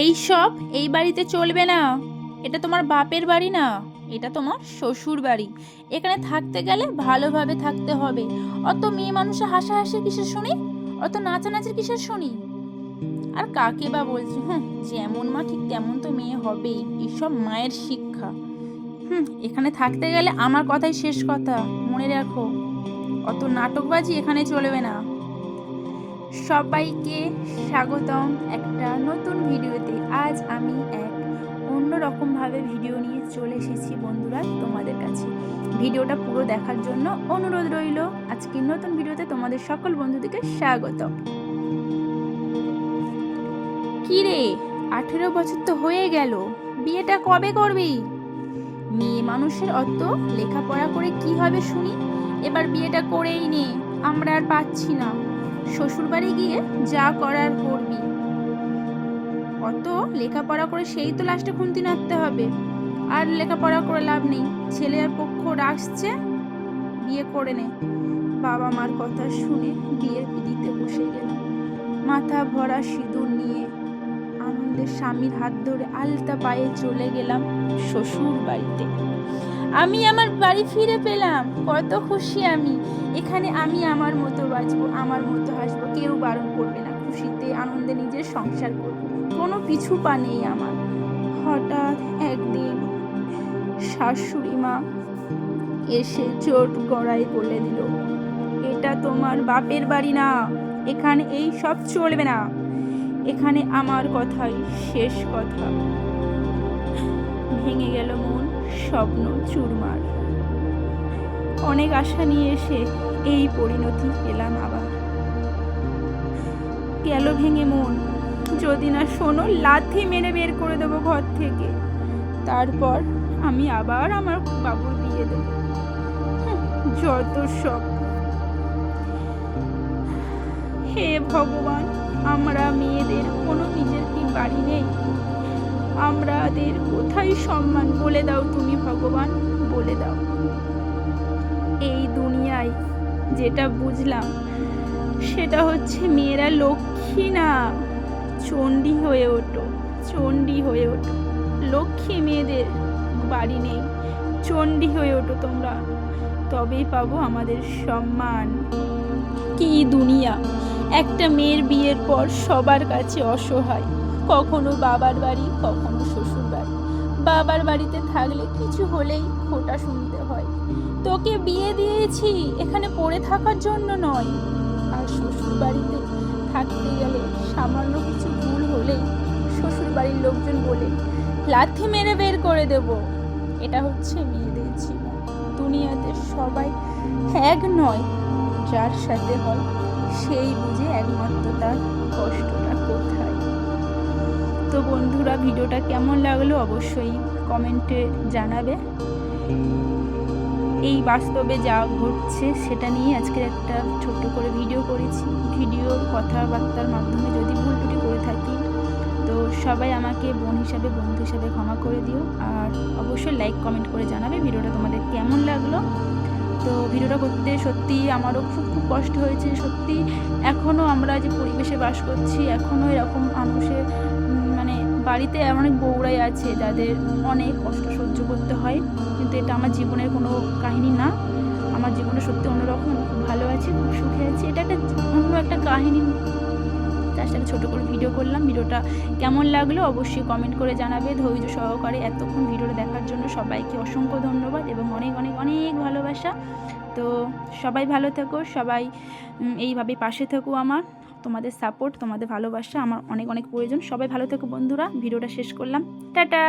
এই সব এই বাড়িতে চলবে না। এটা তোমার বাপের বাড়ি না, এটা তোমার শ্বশুর বাড়ি। এখানে থাকতে গেলে ভালোভাবে থাকতে হবে। অত মেয়ে মানুষে হাসাহাসি কিসের শুনি? অত নাচানাচির কিসের শুনি? আর কাকে বা বলছি? হ্যাঁ যেমন মা ঠিক তেমন তো মেয়ে হবেই। এইসব মায়ের শিক্ষা। হুম, এখানে থাকতে গেলে আমার কথাই শেষ কথা। মনে রাখো, অত নাটকবাজি এখানে চলবে না। সবাইকে স্বাগতম একটা নতুন ভিডিওতে। আজ আমি এক অন্যরকমভাবে ভিডিও নিয়ে চলে এসেছি বন্ধুরা তোমাদের কাছে। ভিডিওটা পুরো দেখার জন্য অনুরোধ রইল। আজকে নতুন ভিডিওতে তোমাদের সকল বন্ধুদেরকে স্বাগত কি রে আঠেরো বছর তো হয়ে গেল। বিয়েটা কবে করবি? মেয়ে মানুষের অত লেখাপড়া করে কি হবে শুনি? এবার বিয়েটা করেই নে, আমরা আর পাচ্ছি না। শ্বশুরবাড়ি গিয়ে যা করার করবি। অত লেখাপড়া করে সেই তো লাস্টে খুন্তি নাড়তে হবে। আর লেখাপড়া করে লাভ নেই। ছেলের পক্ষ রাখছে বিয়ে করে নে। বাবা মার কথা শুনে বিয়ে দিতে বসে গেলাম মাথা ভরা সিঁদুর নিয়ে আনন্দের স্বামীর হাত ধরে আলতা পায়ে চলে গেলাম শ্বশুর বাড়িতে আমি আমার বাড়ি ফিরে পেলাম। কত খুশি আমি। এখানে আমি আমার মতো বাঁচবো, আমার মতো হাসবো, কেউ বারণ করবে না, খুশিতে, আনন্দে নিজের সংসার করব। কোনো পিছু পা নেই আমার। হঠাৎ একদিন শাশুড়ি মা এসে চোট গড়াই বলে দিল, এটা তোমার বাপের বাড়ি না, এখানে এই সব চলবে না। এখানে আমার কথাই শেষ কথা। ভেঙে গেল মন, স্বপ্ন চুরমার। অনেক আশা নিয়ে এসে এই পরিণতি পেলাম আবার। গেল ভেঙে মন, যদি না শোনো, লাথি মেরে বের করে দেবো ঘর থেকে। তারপর আমি আবার আমার বাবুর বিয়ে দেব। যত সব। হে ভগবান, আমরা মেয়েদের কোনো নিজের কি বাড়ি নেই? আমাদের কোথায় সম্মান? বলে দাও তুমি ভগবান, বলে দাও। এই দুনিয়ায়, যেটা বুঝলাম, সেটা হচ্ছে মেয়েরা লক্ষ্মী না। চণ্ডী হয়ে ওঠো, চণ্ডী হয়ে ওঠো। লক্ষ্মী মেয়েদের বাড়ি নেই, চণ্ডী হয়ে ওঠো তোমরা। তবেই পাবো আমাদের সম্মান। কি দুনিয়া, একটা মেয়ের বিয়ের পর সবার কাছে অসহায়, কখনো বাবার বাড়ি, কখনো শ্বশুর বাবার বাড়িতে থাকলে কিছু হলেই খোটা শুনতে হয়। তোকে বিয়ে দিয়েছি, এখানে পড়ে থাকার জন্য নয়। আর শ্বশুর বাড়িতে থাকতে গেলে সামান্য কিছু ভুল হলেই শ্বশুর বাড়ির লোকজন বলে, লাথি মেরে বের করে দেব। এটা হচ্ছে মেয়েদের জীবন। দুনিয়াতে সবাই এক নয়, যার সাথে হয় সেই বুঝে একমাত্র তার কষ্টটা কোথায়? তো বন্ধুরা, ভিডিওটা কেমন লাগল অবশ্যই কমেন্টে জানাবে। এই বাস্তবে যা ঘটছে সেটা নিয়ে আজকে একটা ছোট্ট করে ভিডিও করেছি। ভিডিওর কথাবার্তার মাধ্যমে যদি ভুল ত্রুটি করে থাকি, তো সবাই আমাকে বোন হিসাবে, বন্ধু হিসাবে ক্ষমা করে দিও। আর অবশ্যই লাইক কমেন্ট করে জানাবে ভিডিওটা তোমাদের কেমন লাগল। তো ভিডিওটা করতে সত্যি আমারও খুব খুব কষ্ট হয়েছে। সত্যি এখনও আমরা যে পরিবেশে বাস করছি, এখনও এরকম মানুষের মানে বাড়িতে অনেক বউরাই আছে যাদের অনেক কষ্ট সহ্য করতে হয়, কিন্তু এটা আমার জীবনের কোনো কাহিনী না। আমার জীবনে সত্যি অন্যরকম, খুব ভালো আছি, খুব সুখে আছি। এটা একটা অন্য একটা কাহিনী। তার সাথে ছোটো করে ভিডিও করলাম। ভিডিওটা কেমন লাগল অবশ্যই কমেন্ট করে জানাবে। ধৈর্য সহকারে এতক্ষণ ভিডিওটা দেখার জন্য সবাইকে অসংখ্য ধন্যবাদ এবং অনেক অনেক অনেক ভালোবাসা। তো সবাই ভালো থেকো, সবাই এইভাবে পাশে থেকো আমার। তোমাদের সাপোর্ট তোমাদের ভালোবাসা আমার অনেক অনেক প্রয়োজন। সবাই ভালো থেকো বন্ধুরা, ভিডিওটা শেষ করলাম। টাটা!